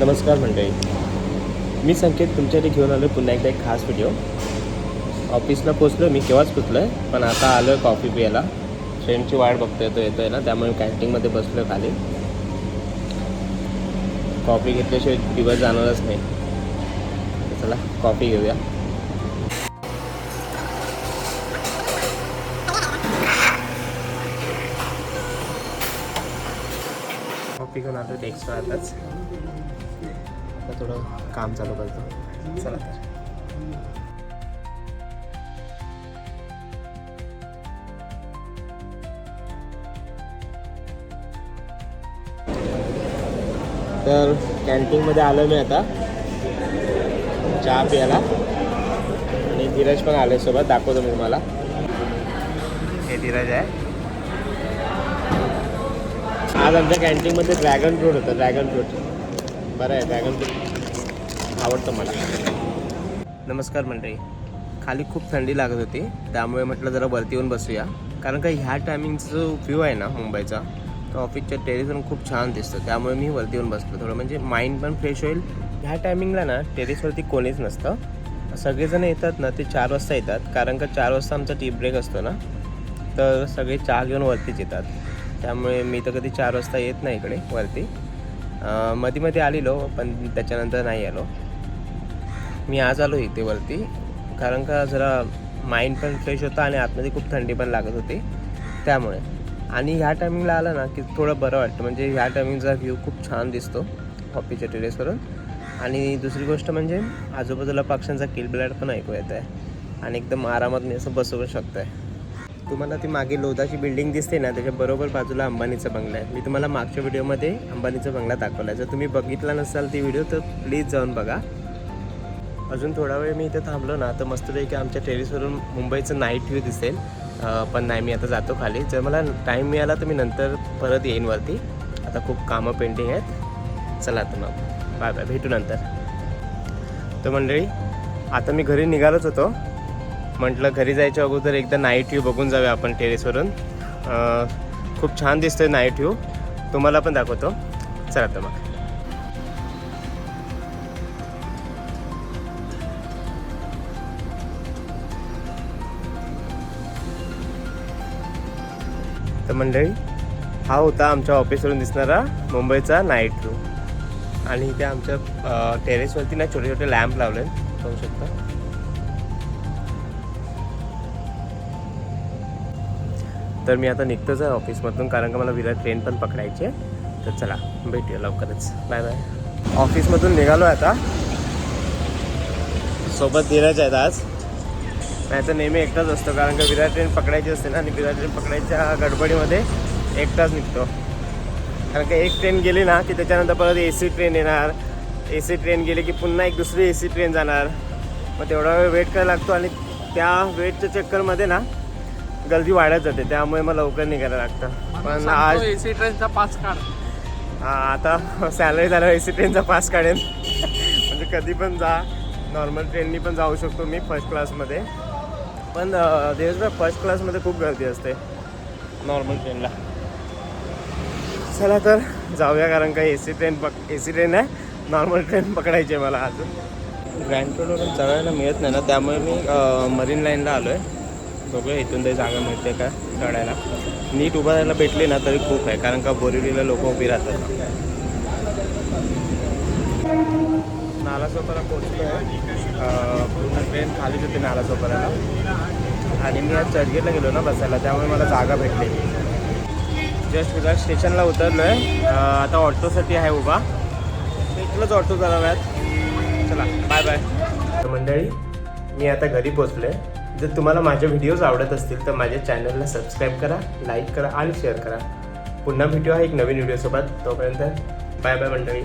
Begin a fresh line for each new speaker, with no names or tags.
नमस्कार मंडळी. मी संकेत तुमच्यासाठी घेऊन आलो पुन्हा एकदा एक खास व्हिडिओ ऑफिसला पोचलो मी केव्हाच पोचलो आहे पण आता आलो आहे कॉफी प्यायला ट्रेनची वाट बघतोय तो येतोय ना त्यामुळे कॅन्टीनमध्ये बसलो खाली. कॉफी घेतल्याशिवाय दिवस जाणारच नाही. चला कॉफी घेऊया. कॉफी घेऊन आलो एक्स्ट्रा आताच. आता थोडं काम चालू करतो. चला तर. तर कॅन्टीनमध्ये आलो मी आता. चहा प्यायला. आणि धीरज पण आले सोबत. दाखवतो मी तुम्हाला. हे धीरज आहे. आज आमच्या कॅन्टीनमध्ये ड्रॅगन फ्रूट होतं ड्रॅगन फ्रूट बरं आहे ड्रॅगन फ्रूट आवडतं मला. नमस्कार मंडळी. खाली खूप थंडी लागत होती त्यामुळे म्हटलं जरा वरती येऊन बसूया. कारण का ह्या टायमिंगचा जो व्ह्यू आहे ना मुंबईचा तो ऑफिसच्या टेरेसवरून खूप छान दिसतो. त्यामुळे मी वरती येऊन बसलो. थोडं म्हणजे माइंड पण फ्रेश होईल. ह्या टायमिंगला ना टेरेसवरती कोणीच नसतं. सगळेजण येतात ना ते चार वाजता येतात. कारण का चार वाजता आमचा टी ब्रेक असतो ना तर सगळे चहा घेऊन वरतीच येतात. त्यामुळे मी तर कधी चार वाजता येत नाही इकडे वरती. मध्ये मध्ये आलेलो पण त्याच्यानंतर नाही आलो. मी आज आलो इथे वरती कारण का जरा माइंड पण फ्रेश होता आणि आतमध्ये खूप थंडी पण लागत होती. त्यामुळे. आणि ह्या टायमिंगला आलं ना की थोडं बरं वाटतं. म्हणजे ह्या टायमिंगचा व्ह्यू खूप छान दिसतो ऑफिसच्या टेरेसवरून आणि दुसरी गोष्ट म्हणजे आजूबाजूला पक्ष्यांचा किलबिलाट पण ऐकू येत आहे आणि एकदम आरामात मी असं बसवू शकतं आहे तुम्हाला ती मागे लोधाची बिल्डिंग दिसते ना त्याच्या बरोबर बाजूला अंबानीचा बंगला आहे. मी तुम्हाला मागच्या व्हिडिओमध्ये अंबानीचा बंगला दाखवला आहे जर तुम्ही बघितला नसाल ती व्हिडिओ तर प्लीज जाऊन बघा. अजून थोडा वेळ मी इथे थांबलो ना तर मस्तपैकी आमच्या टेरेसवरून मुंबईचं नाईट व्ह्यू दिसेल. पण नाही मी आता जातो खाली. जर मला टाईम मिळाला तर मी नंतर परत येईन वरती. आता खूप कामं पेंडिंग आहेत. चला तर मग. Bye bye. भेटू नंतर. तर मंडळी आता मी घरी निघालोच होतो. म्हटलं घरी जायच्या अगोदर एकदा नाईट व्ह्यू बघून जाऊया आपण टेरेसवरून खूप छान दिसतोय नाईट व्ह्यू तुम्हाला पण दाखवतो. चला तर मग. तर मंडळी हा होता आमच्या ऑफिसवरून दिसणारा मुंबईचा नाईट व्ह्यू आणि इथे आमच्या टेरेसवरती ना छोटे छोटे लॅम्प लावले बघू शकता. तर मी आता निघतोच आहे ऑफिसमधून कारण का मला विराट ट्रेन पण पकडायची आहे. तर चला भेटूया लवकरच. बाय बाय ऑफिसमधून निघालो आहे आता. सोबत धीरज आहेत आज. नाही तर नेहमी एकटाच असतो कारण का विराट ट्रेन पकडायची असते ना आणि विराट ट्रेन पकडायच्या गडबडीमध्ये एकटाच निघतो. कारण का एक ट्रेन गेली ना की त्याच्यानंतर परत ए सी ट्रेन येणार. ए सी ट्रेन गेली की पुन्हा एक दुसरी ए सी ट्रेन जाणार. मग तेवढा वेळ वेट करायला लागतो आणि त्या वेटच्या चक्करमध्ये ना गर्दी वाढत जाते त्यामुळे मग लवकर निघायला लागतं. पण आज
एसी ट्रेनचा पास काढ.
हा, आता सॅलरी झाल्यावर ए सी ट्रेनचा पास काढेन. म्हणजे कधी पण जा नॉर्मल ट्रेननी पण जाऊ शकतो मी फर्स्ट क्लासमध्ये पण दिवसभर फर्स्ट क्लासमध्ये खूप गर्दी असते. नॉर्मल ट्रेनला चला तर जाऊया कारण का ए सी ट्रेन पक ए सी ट्रेन आहे. नॉर्मल ट्रेन पकडायची आहे मला अजून. ग्रँड रोडवरून चढायला मिळत नाही ना त्यामुळे मी मरीन लाईनला आलो आहे बघूया इथून ते जागा मिळते का चढायला नीट उभं राहायला भेटली ना तरी खूप आहे कारण का बोरिवलीला लोक उभी राहतात. नालासोपारा पोचलो आहे पूर्ण ट्रेन खालीच होती नालासोपाऱ्याला. आणि मी आज चर्चगेटला गेलो ना बसायला त्यामुळे मला जागा भेटली. जस्ट विराट स्टेशनला उतरलो आहे आता ऑटोसाठी आहे उभा. इथलंच ऑटो कराव्यात चला बाय बाय मंडळी मी आता घरी पोचलो आहे जर तुम्हाला माझे व्हिडिओज आवडत असतील तर माझ्या चॅनलला सबस्क्राईब करा लाईक करा आणि शेअर करा. पुन्हा भेटूया एक नवीन व्हिडिओसोबत तोपर्यंत बाय बाय मंडळी.